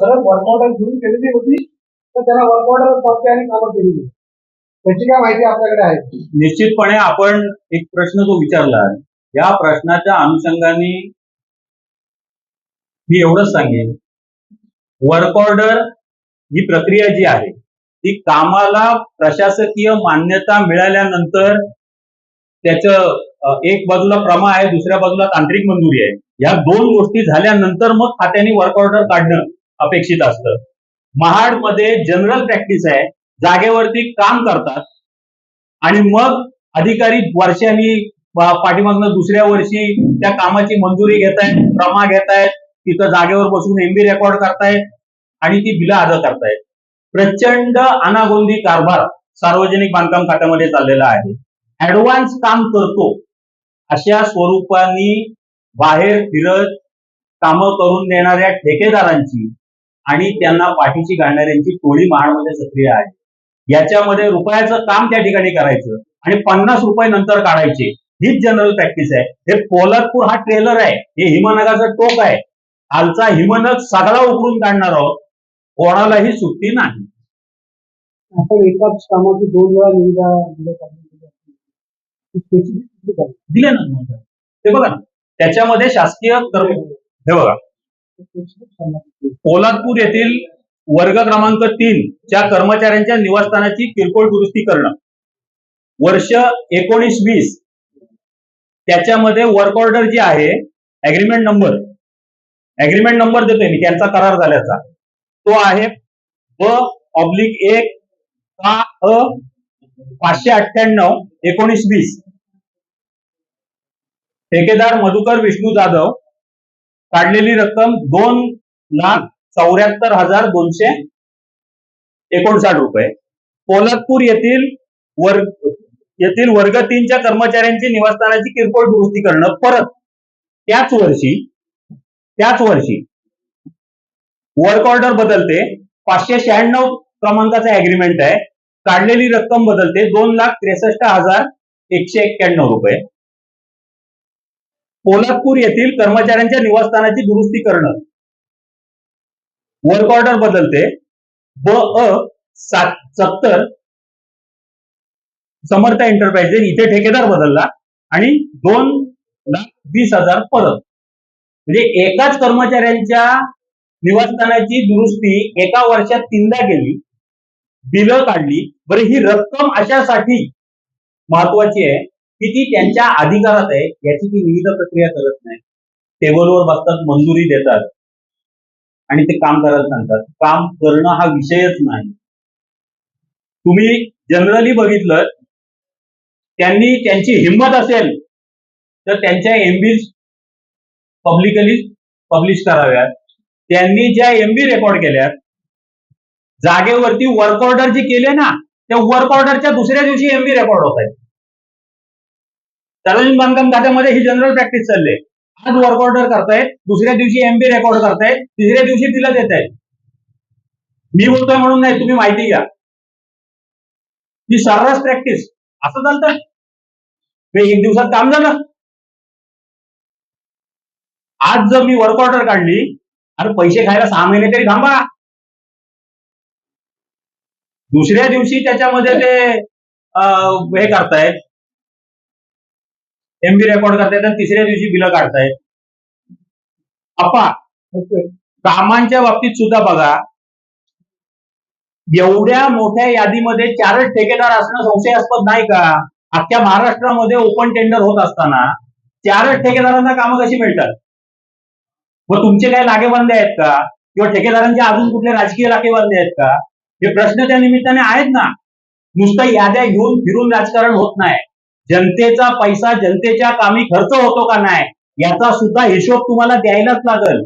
खरंच work order घेऊन केलेली होती तर त्यांना वर्क ऑर्डर प्राप्त आणि कामं केलेली त्याची काय माहिती आपल्याकडे आहे? निश्चितपणे आपण एक प्रश्न जो विचारला. या प्रश्नाच्या अनुषंगाने मी एवढंच सांगेन. वर्क ऑर्डर ही प्रक्रिया जी आहे ती कामाला प्रशासकीय मान्यता मिळाल्यानंतर त्याचं एक बाजूला प्रमा आहे दुसऱ्या बाजूला तांत्रिक मंजुरी आहे. या दोन गोष्टी झाल्यानंतर मग खात्याने वर्क ऑर्डर काढणं अपेक्षित असतं. महाडमध्ये जनरल प्रॅक्टिस आहे. जागेवरती काम करतात. आणि मग अधिकारी वर्षांनी पाठीमागनं दुसऱ्या वर्षी त्या कामाची मंजुरी घेतायत प्रमा घेतायत तिथं जागेवर बसून एमबी रेकॉर्ड करतायत आणि ती बिलं अदा करतायत. प्रचंड अनागोंदी कारभार सार्वजनिक बांधकाम खात्यामध्ये चाललेला आहे. ऍडव्हान्स काम करतो. अशा स्वरूपाने बाहेर फिरत कामं करून देणाऱ्या ठेकेदारांची आणि त्यांना पाठीशी घालणाऱ्यांची टोळी महाडमध्ये सक्रिय आहे. याच्यामध्ये रुपयाचं काम त्या ठिकाणी करायचं आणि पन्नास रुपये नंतर काढायचे. हीच जनरल प्रॅक्टिस आहे. हे पोलादपूर हा ट्रेलर आहे. हे हिमनगाचं टोक आहे. खालचा हिमनग सगळा उकरून काढणार आहोत. कोणालाही सुट्टी नाही. आपण एकाच कामाची दोन वेळा निविदा दिल्या? दिले ना. ते बघा ना. त्याच्यामध्ये शासकीय कर्म हे बघा. पोलादपूर येथील वर्ग क्रमांक तीन च्या कर्मचाऱ्यांच्या निवासस्थानाची किरकोळ दुरुस्ती करणं. वर्ष एकोणीस वीस. त्याच्यामध्ये वर्क ऑर्डर जी आहे अग्रीमेंट नंबर अग्रीमेंट नंबर देतोय मी त्यांचा करार झाल्याचा. तो आहे ब ऑब्लिक एक का अ पाचशे अठ्ठ्याण्णव एकोणीस वीस. ठेकेदार मधुकर विष्णू जाधव काढलेली रक्कम दोन लाख चौऱ्याहत्तर हजार दोनशे एकोणसाठ रुपये. पोलादपूर येथील वर्ग येथील वर्ग तीनच्या कर्मचाऱ्यांची निवासस्थानाची किरकोळ दुरुस्ती करणं परत त्याच वर्षी त्याच वर्षी वर्क ऑर्डर बदलते पाचशे शहाण्णव क्रमांकाचा अग्रीमेंट आहे. काढलेली रक्कम बदलते दोन लाख त्रेसष्ट हजार एकशे एक्क्याण्णव रुपये. पोलादपूर येथील कर्मचाऱ्यांच्या निवासस्थानाची दुरुस्ती करणं. वर्क ऑर्डर बदलते. ब अ सात सत्तर. समर्थ एंटरप्राइजेस इथे ठेकेदार बदलला आणि दोन लाख वीस हजार परत. म्हणजे एकाच कर्मचाऱ्यांच्या निवासस्थानाची दुरुस्ती एका वर्षात तीनदा केली. बिलं काढली. बरं ही रक्कम अशासाठी महत्वाची आहे. की ती त्यांच्या अधिकारात आहे याची ती विविध प्रक्रिया करत नाही. टेबलवर बसतात मंजुरी देतात. आणि ते काम करायला सांगतात. काम करणं हा विषयच नाही. तुम्ही जनरली बघितलं त्यांनी त्यांची हिंमत असेल तर त्यांच्या एमबी पब्लिकली पब्लिश कराव्यात. त्यांनी ज्या एमबी रेकॉर्ड केल्यात जागेवरती वर्क ऑर्डर जे केले ना त्या वर्क ऑर्डरच्या दुसऱ्या दिवशी एमबी रेकॉर्ड होत आहेत. सार्वजनिक बांधकाम खात्यामध्ये ही जनरल प्रॅक्टिस चालली आहे. आज वर्क ऑर्डर करतायत दुसऱ्या दिवशी एमबी रेकॉर्ड करतायत तिसऱ्या दिवशी तिला देत आहेत मी बोलतोय म्हणून नाही तुम्ही माहिती घ्या. ही सर्रास प्रॅक्टिस असं चालतं? एक दिवसात काम झालं. आज जर मी वर्क ऑर्डर काढली अरे पैसे खायला सहा महिने तरी थांबा. दुसऱ्या दिवशी त्याच्यामध्ये ते अं, हे करतायत एमबी रेकॉर्ड करतायत आणि तिसऱ्या दिवशी बिलं काढतायत अपा. कामांच्या बाबतीत सुद्धा बघा एवढ्या मोठ्या यादीमध्ये चारच ठेकेदार असणं संशयास्पद नाही का? अख्ख्या महाराष्ट्रामध्ये ओपन टेंडर होत असताना चारच ठेकेदारांना कामं कशी मिळतात? व तुमचे काय लागेबांधे आहेत का? किंवा ठेकेदारांचे अजून कुठले राजकीय लागेबांधे आहेत का? हे प्रश्न त्या निमित्ताने आहेत ना. नुसतं याद्या घेऊन फिरून राजकारण होत नाही. जनतेचा पैसा जनतेच्या कामी खर्च होतो का नाही याचा सुद्धा हिशोब तुम्हाला द्यायलाच लागल.